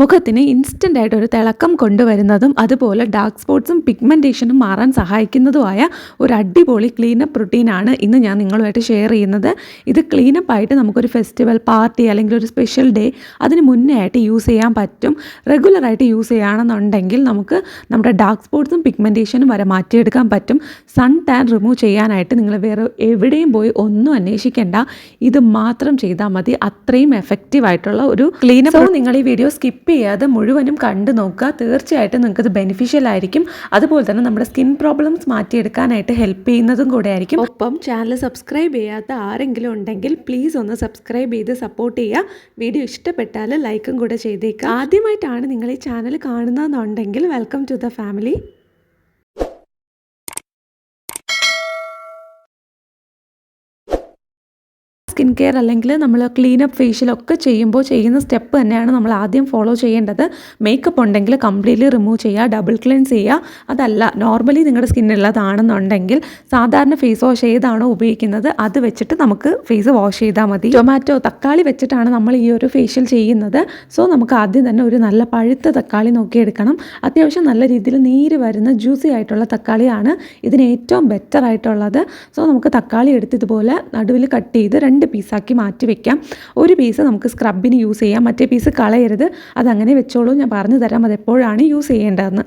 മുഖത്തിന് ഇൻസ്റ്റന്റ് ആയിട്ട് ഒരു തിളക്കം കൊണ്ടുവരുന്നതും അതുപോലെ ഡാർക്ക് സ്പോട്ട്സും പിഗ്മെന്റേഷനും മാറാൻ സഹായിക്കുന്നതുമായ ഒരു അടിപൊളി ക്ലീനപ്പ് റുട്ടീനാണ് ഇന്ന് ഞാൻ നിങ്ങളുമായിട്ട് ഷെയർ ചെയ്യുന്നത്. ഇത് ക്ലീനപ്പ് ആയിട്ട് നമുക്കൊരു ഫെസ്റ്റിവൽ പാർട്ടി അല്ലെങ്കിൽ ഒരു സ്പെഷ്യൽ ഡേ അതിന് മുന്നേ ആയിട്ട് യൂസ് ചെയ്യാൻ പറ്റും. റെഗുലറായിട്ട് യൂസ് ചെയ്യുകയാണെന്നുണ്ടെങ്കിൽ നമുക്ക് നമ്മുടെ ഡാർക്ക് സ്പോട്ട്സും പിഗ്മെന്റേഷനും വരെ മാറ്റിയെടുക്കാൻ പറ്റും. സൺ ടാൻ റിമൂവ് ചെയ്യാനായിട്ട് നിങ്ങൾ വേറെ എവിടെയും പോയി ഒന്നും അന്വേഷിക്കേണ്ട. ഇത് മാത്രം ചെയ്താൽ മതി. അത്രയും എഫക്റ്റീവ് ആയിട്ടുള്ള ഒരു ക്ലീനപ്പ് നിങ്ങൾ ഈ വീഡിയോ സ്കിപ്പ് ചെയ്യാതെ മുഴുവനും കണ്ടു നോക്കുക. തീർച്ചയായിട്ടും നിങ്ങൾക്കത് ബെനിഫിഷ്യൽ ആയിരിക്കും. അതുപോലെ തന്നെ നമ്മുടെ സ്കിൻ പ്രോബ്ലംസ് മാറ്റിയെടുക്കാനായിട്ട് ഹെൽപ്പ് ചെയ്യുന്നതും കൂടെ ആയിരിക്കും. ഒപ്പം ചാനൽ സബ്സ്ക്രൈബ് ചെയ്യാത്ത ആരെങ്കിലും ഉണ്ടെങ്കിൽ പ്ലീസ് ഒന്ന് സബ്സ്ക്രൈബ് ചെയ്ത് സപ്പോർട്ട് ചെയ്യുക. വീഡിയോ ഇഷ്ടപ്പെട്ടാൽ ലൈക്കും കൂടെ ചെയ്തേക്കുക. ആദ്യമായിട്ടാണ് നിങ്ങൾ ഈ channel കാണുന്നതെന്നുണ്ടെങ്കിൽ welcome to the family skin care അല്ലെങ്കിൽ നമ്മൾ ക്ലീനപ്പ് ഫേഷ്യലൊക്കെ ചെയ്യുമ്പോൾ ചെയ്യുന്ന സ്റ്റെപ്പ് തന്നെയാണ് നമ്മൾ ആദ്യം ഫോളോ ചെയ്യേണ്ടത്. മേക്കപ്പ് ഉണ്ടെങ്കിൽ കംപ്ലീറ്റ്ലി റിമൂവ് ചെയ്യുക ഡബിൾ ക്ലെൻസ് ചെയ്യുക. അതല്ല നോർമലി നിങ്ങളുടെ സ്കിന്നുള്ളതാണെന്നുണ്ടെങ്കിൽ സാധാരണ ഫേസ് വാഷ് ഏതാണോ ഉപയോഗിക്കുന്നത് അത് വെച്ചിട്ട് നമുക്ക് ഫേസ് വാഷ് ചെയ്താൽ മതി. ടൊമാറ്റോ തക്കാളി വെച്ചിട്ടാണ് നമ്മൾ ഈ ഒരു ഫേഷ്യൽ ചെയ്യുന്നത്. സോ നമുക്ക് ആദ്യം തന്നെ ഒരു നല്ല പഴുത്ത തക്കാളി നോക്കിയെടുക്കണം. അത്യാവശ്യം നല്ല രീതിയിൽ നീര് വരുന്ന ജ്യൂസി ആയിട്ടുള്ള തക്കാളിയാണ് ഇതിന് ഏറ്റവും ബെറ്റർ ആയിട്ടുള്ളത്. സോ നമുക്ക് തക്കാളി എടുത്ത് ഇതുപോലെ നടുവിൽ കട്ട് ചെയ്ത് രണ്ട് പീസാക്കി മാറ്റി വെക്കാം. ഒരു പീസ് നമുക്ക് സ്ക്രബിന് യൂസ് ചെയ്യാം. മറ്റേ പീസ് കളയരുത്. അതങ്ങനെ വെച്ചോളൂ. ഞാൻ പറഞ്ഞു തരാം അത് എപ്പോഴാണ് യൂസ് ചെയ്യേണ്ടതെന്ന്.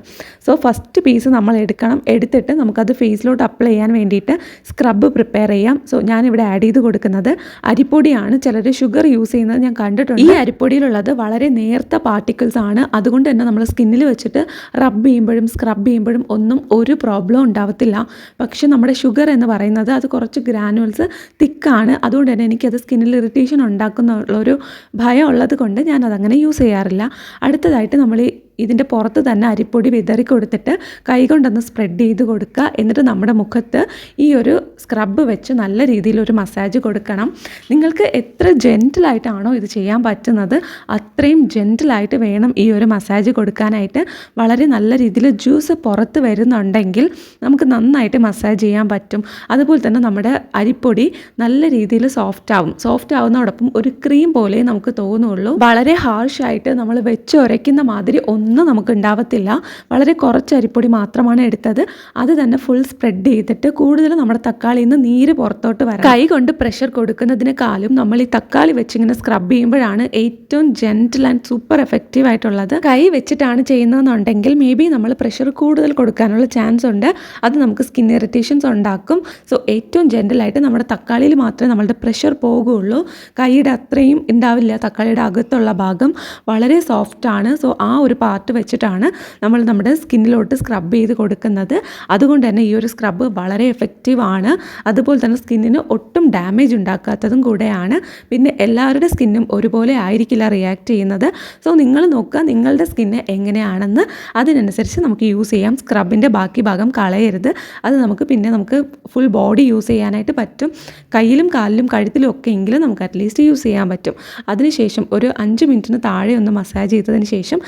സോ ഫസ്റ്റ് പീസ് നമ്മൾ എടുക്കണം. എടുത്തിട്ട് നമുക്കത് ഫേസിലോട്ട് അപ്ലൈ ചെയ്യാൻ വേണ്ടിയിട്ട് സ്ക്രബ് പ്രിപ്പയർ ചെയ്യാം. സോ ഞാനിവിടെ ആഡ് ചെയ്ത് കൊടുക്കുന്നത് അരിപ്പൊടിയാണ്. ചിലർ ഷുഗർ യൂസ് ചെയ്യുന്നത് ഞാൻ കണ്ടിട്ടുണ്ട്. ഈ അരിപ്പൊടിയിലുള്ളത് വളരെ നേർത്ത പാർട്ടിക്കിൾസ് ആണ്. അതുകൊണ്ട് തന്നെ നമ്മൾ സ്കിന്നിൽ വെച്ചിട്ട് റബ്ബ് ചെയ്യുമ്പോഴും സ്ക്രബ് ചെയ്യുമ്പോഴും ഒന്നും ഒരു പ്രോബ്ലം ഉണ്ടാവത്തില്ല. പക്ഷെ നമ്മുടെ ഷുഗർ എന്ന് പറയുന്നത് അത് കുറച്ച് ഗ്രാനുവൽസ് തിക്കാണ് അതുകൊണ്ട് തന്നെ എനിക്കത് സ്കിന്നിൽ ഇറിറ്റേഷൻ ഉണ്ടാക്കുന്നുള്ളൊരു ഭയം ഉള്ളത് കൊണ്ട് ഞാനതങ്ങനെ യൂസ് ചെയ്യാറില്ല. അടുത്തതായിട്ട് നമ്മൾ ഇതിന്റെ പുറത്ത് തന്നെ അരിപ്പൊടി വിതറി കൊടുത്തിട്ട് കൈകൊണ്ടൊന്ന് സ്പ്രെഡ് ചെയ്ത് കൊടുക്കുക. എന്നിട്ട് നമ്മുടെ മുഖത്ത് ഈ ഒരു സ്ക്രബ്ബ് വെച്ച് നല്ല രീതിയിൽ ഒരു മസാജ് കൊടുക്കണം. നിങ്ങൾക്ക് എത്ര ജെന്റിലായിട്ടാണോ ഇത് ചെയ്യാൻ പറ്റുന്നത് അത്രയും ജെന്റിലായിട്ട് വേണം ഈ ഒരു മസാജ് കൊടുക്കാനായിട്ട്. വളരെ നല്ല രീതിയിൽ ജ്യൂസ് പുറത്ത് വരുന്നുണ്ടെങ്കിൽ നമുക്ക് നന്നായിട്ട് മസാജ് ചെയ്യാൻ പറ്റും. അതുപോലെ തന്നെ നമ്മുടെ അരിപ്പൊടി നല്ല രീതിയിൽ സോഫ്റ്റ് ആവും. സോഫ്റ്റ് ആവുന്നതോടൊപ്പം ഒരു ക്രീം പോലെ നമുക്ക് തോന്നുള്ളൂ. വളരെ ഹാർഷായിട്ട് നമ്മൾ വെച്ച് ഉരയ്ക്കുന്ന മാതിരി ഒന്നും നമുക്ക് ഉണ്ടാവത്തില്ല വളരെ കുറച്ച് അരിപ്പൊടി മാത്രമാണ് എടുത്തത്. അത് തന്നെ ഫുൾ സ്പ്രെഡ് ചെയ്തിട്ട് കൂടുതൽ നമ്മുടെ തക്കാളിയിൽ നിന്ന് നീര് പുറത്തോട്ട് വരാം കൈ കൊണ്ട് പ്രഷർ കൊടുക്കുന്നതിനേക്കാളും നമ്മൾ ഈ തക്കാളി വെച്ച് ഇങ്ങനെ സ്ക്രബ് ചെയ്യുമ്പോഴാണ് ഏറ്റവും ജെന്റിൽ ആൻഡ് സൂപ്പർ എഫക്റ്റീവ് ആയിട്ടുള്ളത്. കൈ വെച്ചിട്ടാണ് ചെയ്യുന്നതെന്നുണ്ടെങ്കിൽ മേ ബി നമ്മൾ പ്രഷർ കൂടുതൽ കൊടുക്കാനുള്ള ചാൻസ് ഉണ്ട്. അത് നമുക്ക് സ്കിൻ ഇറിറ്റേഷൻസ് ഉണ്ടാക്കും. സോ ഏറ്റവും ജെന്റലായിട്ട് നമ്മുടെ തക്കാളിയിൽ മാത്രമേ നമ്മളുടെ പ്രഷർ പോകുള്ളൂ. കൈയുടെ അത്രയും ഉണ്ടാവില്ല തക്കാളിയുടെ അകത്തുള്ള ഭാഗം. വളരെ സോഫ്റ്റ് ആണ്. സോ ആ ഒരു പാർട്ട് വെച്ചിട്ടാണ് നമ്മൾ നമ്മുടെ സ്കിന്നിലോട്ട് സ്ക്രബ് ചെയ്ത് കൊടുക്കുന്നത്. അതുകൊണ്ട് തന്നെ ഈ ഒരു സ്ക്രബ് വളരെ എഫക്റ്റീവ് ആണ്. അതുപോലെ തന്നെ സ്കിന്നിന് ഒട്ടും ഡാമേജ് ഉണ്ടാക്കാത്തതും കൂടെയാണ്. പിന്നെ എല്ലാവരുടെ സ്കിന്നും ഒരുപോലെ ആയിരിക്കില്ല റിയാക്ട് ചെയ്യുന്നത്. സോ നിങ്ങൾ നോക്കുക നിങ്ങളുടെ സ്കിന്ന് എങ്ങനെയാണെന്ന്. അതിനനുസരിച്ച് നമുക്ക് യൂസ് ചെയ്യാം. സ്ക്രബിന്റെ ബാക്കി ഭാഗം കളയരുത്. അത് നമുക്ക് പിന്നെ നമുക്ക് ഫുൾ ബോഡി യൂസ് ചെയ്യാനായിട്ട് പറ്റും. കയ്യിലും കാലിലും കഴുത്തിലും ഒക്കെ എങ്കിലും നമുക്ക് അറ്റ്ലീസ്റ്റ് യൂസ് ചെയ്യാൻ പറ്റും. അതിനുശേഷം ഒരു അഞ്ച് മിനിറ്റിന് താഴെ ഒന്ന് മസാജ് ചെയ്തതിന് ശേഷം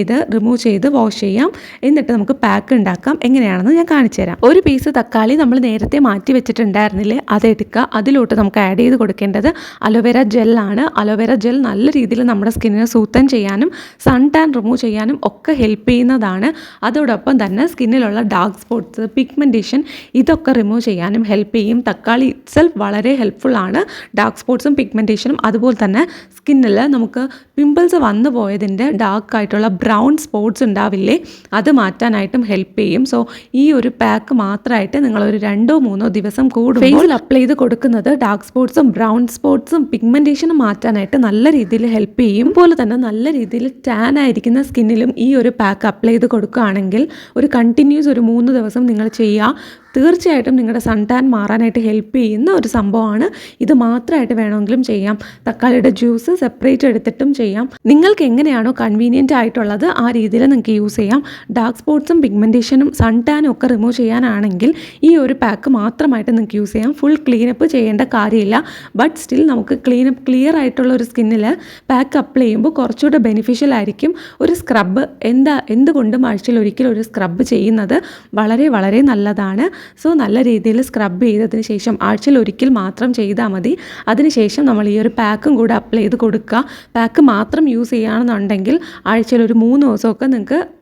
നമുക്കിത് റിമൂവ് ചെയ്ത് വാഷ് ചെയ്യാം. എന്നിട്ട് നമുക്ക് പാക്ക് ഉണ്ടാക്കാം. എങ്ങനെയാണെന്ന് ഞാൻ കാണിച്ചു തരാം. ഒരു പീസ് തക്കാളി നമ്മൾ നേരത്തെ മാറ്റി വെച്ചിട്ടുണ്ടായിരുന്നില്ലേ? അതെടുക്കുക അതിലോട്ട് നമുക്ക് ആഡ് ചെയ്ത് കൊടുക്കേണ്ടത് അലോവേര ജെല്ലാണ് അലോവേര ജെൽ നല്ല രീതിയിൽ നമ്മുടെ സ്കിന്നിനെ സൂത്തൻ ചെയ്യാനും സൺ ടാൻ റിമൂവ് ചെയ്യാനും ഒക്കെ ഹെൽപ്പ് ചെയ്യുന്നതാണ്. അതോടൊപ്പം തന്നെ സ്കിന്നിലുള്ള ഡാർക്ക് സ്പോട്ട്സ് പിഗ്മെന്റേഷൻ ഇതൊക്കെ റിമൂവ് ചെയ്യാനും ഹെൽപ്പ് ചെയ്യും. തക്കാളി ഇറ്റ്സെൽഫ് വളരെ ഹെൽപ്ഫുൾ ആണ്. ഡാർക്ക് സ്പോട്ട്സും പിഗ്മെന്റേഷനും അതുപോലെ തന്നെ സ്കിന്നിൽ നമുക്ക് പിമ്പിൾസ് വന്നു പോയതിന്റെ ഡാർക്ക് ആയിട്ടുള്ള ബ്രൗൺ സ്പോട്ട്സ് ഉണ്ടാവില്ലേ അത് മാറ്റാനായിട്ടും ഹെൽപ്പ് ചെയ്യും. സോ ഈ ഒരു പാക്ക് മാത്രമായിട്ട് നിങ്ങളൊരു രണ്ടോ മൂന്നോ ദിവസം കൂടും ഫേസിൽ അപ്ലൈ ചെയ്ത് കൊടുക്കുന്നത് ഡാർക്ക് സ്പോട്ട്സും ബ്രൗൺ സ്പോട്ട്സും പിഗ്മെന്റേഷനും മാറ്റാനായിട്ട് നല്ല രീതിയിൽ ഹെൽപ്പ് ചെയ്യും. പോലെ തന്നെ നല്ല രീതിയിൽ ടാൻ ആയിരിക്കുന്ന സ്കിന്നിലും ഈ ഒരു പാക്ക് അപ്ലൈ ചെയ്ത് കൊടുക്കുകയാണെങ്കിൽ ഒരു കണ്ടിന്യൂസ് ഒരു മൂന്ന് ദിവസം നിങ്ങൾ ചെയ്യുക. തീർച്ചയായിട്ടും നിങ്ങളുടെ സൺ ടാൻ മാറാനായിട്ട് ഹെൽപ്പ് ചെയ്യുന്ന ഒരു സംഭവമാണ്. ഇത് മാത്രമായിട്ട് വേണമെങ്കിലും ചെയ്യാം. തക്കാളിയുടെ ജ്യൂസ് സെപ്പറേറ്റ് എടുത്തിട്ടും ചെയ്യാം. നിങ്ങൾക്ക് എങ്ങനെയാണോ കൺവീനിയന്റ് ആയിട്ടുള്ളത് ആ രീതിയിൽ നിങ്ങൾക്ക് യൂസ് ചെയ്യാം. ഡാർക്ക് സ്പോട്ട്സും പിഗ്മെന്റേഷനും സൺ ടാനും ഒക്കെ റിമൂവ് ചെയ്യാനാണെങ്കിൽ ഈ ഒരു പാക്ക് മാത്രമായിട്ട് നിങ്ങൾക്ക് യൂസ് ചെയ്യാം. ഫുൾ ക്ലീനപ്പ് ചെയ്യേണ്ട കാര്യമില്ല. ബട്ട് സ്റ്റിൽ നമുക്ക് ക്ലീനപ്പ് ക്ലിയർ ആയിട്ടുള്ള ഒരു സ്കിന്നിൽ പാക്ക് അപ്ലൈ ചെയ്യുമ്പോൾ കുറച്ചുകൂടെ ബെനിഫിഷ്യൽ ആയിരിക്കും. ഒരു സ്ക്രബ് എന്താ എന്തുകൊണ്ടും ആഴ്ചയിൽ ഒരിക്കലും ഒരു സ്ക്രബ് ചെയ്യുന്നത് വളരെ വളരെ നല്ലതാണ്. സോ നല്ല രീതിയിൽ സ്ക്രബ് ചെയ്തതിന് ശേഷം ആഴ്ചയിൽ ഒരിക്കൽ മാത്രം ചെയ്താൽ മതി. അതിനുശേഷം നമ്മൾ ഈ ഒരു പാക്കും കൂടെ അപ്ലൈ ചെയ്ത് കൊടുക്കുക. പാക്ക് മാത്രം യൂസ് ചെയ്യുകയാണെന്നുണ്ടെങ്കിൽ ആഴ്ചയിൽ ഒരു മൂന്ന് ദിവസമൊക്കെ നിങ്ങൾക്ക്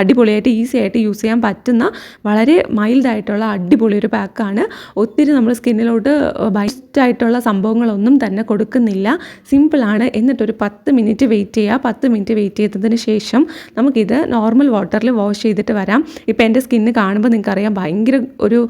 അടിപൊളിയായിട്ട് ഈസി ആയിട്ട് യൂസ് ചെയ്യാൻ പറ്റുന്ന വളരെ മൈൽഡായിട്ടുള്ള അടിപൊളി ഒരു പാക്കാണ് ഒത്തിരി നമ്മൾ സ്കിന്നിലോട്ട് ബൈസ്റ്റായിട്ടുള്ള സംഭവങ്ങളൊന്നും തന്നെ കൊടുക്കുന്നില്ല. സിമ്പിളാണ് എന്നിട്ടൊരു പത്ത് മിനിറ്റ് വെയിറ്റ് ചെയ്യുക. പത്ത് മിനിറ്റ് വെയിറ്റ് ചെയ്തതിന് ശേഷം നമുക്കിത് നോർമൽ വാട്ടറിൽ വാഷ് ചെയ്തിട്ട് വരാം. ഇപ്പോൾ എന്റെ സ്കിന്ന് കാണുമ്പോൾ നിങ്ങൾക്കറിയാം ഭയങ്കര ഒരു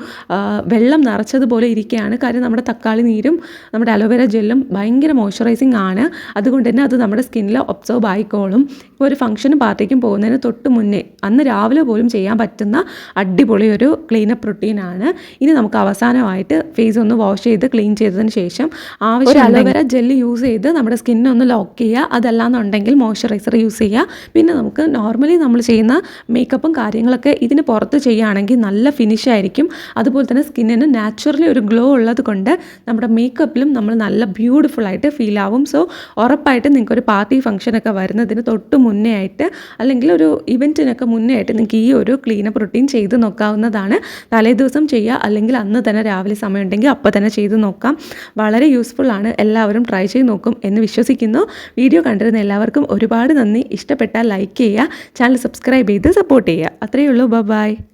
വെള്ളം നിറച്ചതുപോലെ ഇരിക്കുകയാണ്. കാര്യം നമ്മുടെ തക്കാളി നീരും നമ്മുടെ അലോവേര ജെല്ലും ഭയങ്കര മോയ്സ്ചറൈസിങ് ആണ്. അതുകൊണ്ട് തന്നെ അത് നമ്മുടെ സ്കിന്നിൽ ഒബ്സർവ് ആയിക്കോളും. ഇപ്പോൾ ഒരു ഫംഗ്ഷനും പാർട്ടിക്കും പോകുന്നതിന് തൊട്ട് മുന്നേ അന്ന് രാവിലെ പോലും ചെയ്യാൻ പറ്റുന്ന അടിപൊളി ഒരു ക്ലീനപ്പ് റുട്ടീനാണ് ഇനി നമുക്ക് അവസാനമായിട്ട് ഫേസ് ഒന്ന് വാഷ് ചെയ്ത് ക്ലീൻ ചെയ്തതിന് ശേഷം ആവശ്യം അലോവേര ജെല്ല് യൂസ് ചെയ്ത് നമ്മുടെ സ്കിന്നൊന്ന് ലോക്ക് ചെയ്യുക. അതല്ലാന്നുണ്ടെങ്കിൽ മോയ്സ്ചറൈസർ യൂസ് ചെയ്യുക. പിന്നെ നമുക്ക് നോർമലി നമ്മൾ ചെയ്യുന്ന മേക്കപ്പും കാര്യങ്ങളൊക്കെ ഇതിന് പുറത്ത് ചെയ്യുകയാണെങ്കിൽ നല്ല ഫിനിഷ് ആയിരിക്കും. അതുപോലെ തന്നെ സ്കിന്നിന് നാച്ചുറലി ഒരു ഗ്ലോ ഉള്ളത് കൊണ്ട് നമ്മുടെ മേക്കപ്പിലും നമ്മൾ നല്ല ബ്യൂട്ടിഫുൾ ആയിട്ട് ഫീൽ ആവും. സോ ഉറപ്പായിട്ട് നിങ്ങൾക്കൊരു പാർട്ടി ഫംഗ്ഷനൊക്കെ വരുന്നതിന് തൊട്ട് മുന്നേ ആയിട്ട് അല്ലെങ്കിൽ ഒരു ഇവന്റിനൊക്കെ മുന്നേ ആയിട്ട് നിങ്ങൾക്ക് ഈ ഒരു ക്ലീനപ്പ് റുട്ടീൻ ചെയ്ത് നോക്കാവുന്നതാണ്. തലേ ദിവസം ചെയ്യുക അല്ലെങ്കിൽ അന്ന് തന്നെ രാവിലെ സമയമുണ്ടെങ്കിൽ അപ്പോൾ തന്നെ ചെയ്ത് നോക്കാം. വളരെ യൂസ്ഫുൾ ആണ്. എല്ലാവരും ട്രൈ ചെയ്ത് നോക്കും എന്ന് വിശ്വസിക്കുന്നു. വീഡിയോ കണ്ടിരുന്ന എല്ലാവർക്കും ഒരുപാട് നന്ദി. ഇഷ്ടപ്പെട്ടാൽ ലൈക്ക് ചെയ്യുക. ചാനൽ സബ്സ്ക്രൈബ് ചെയ്ത് സപ്പോർട്ട് ചെയ്യുക. അത്രയേ ഉള്ളൂ. ബൈ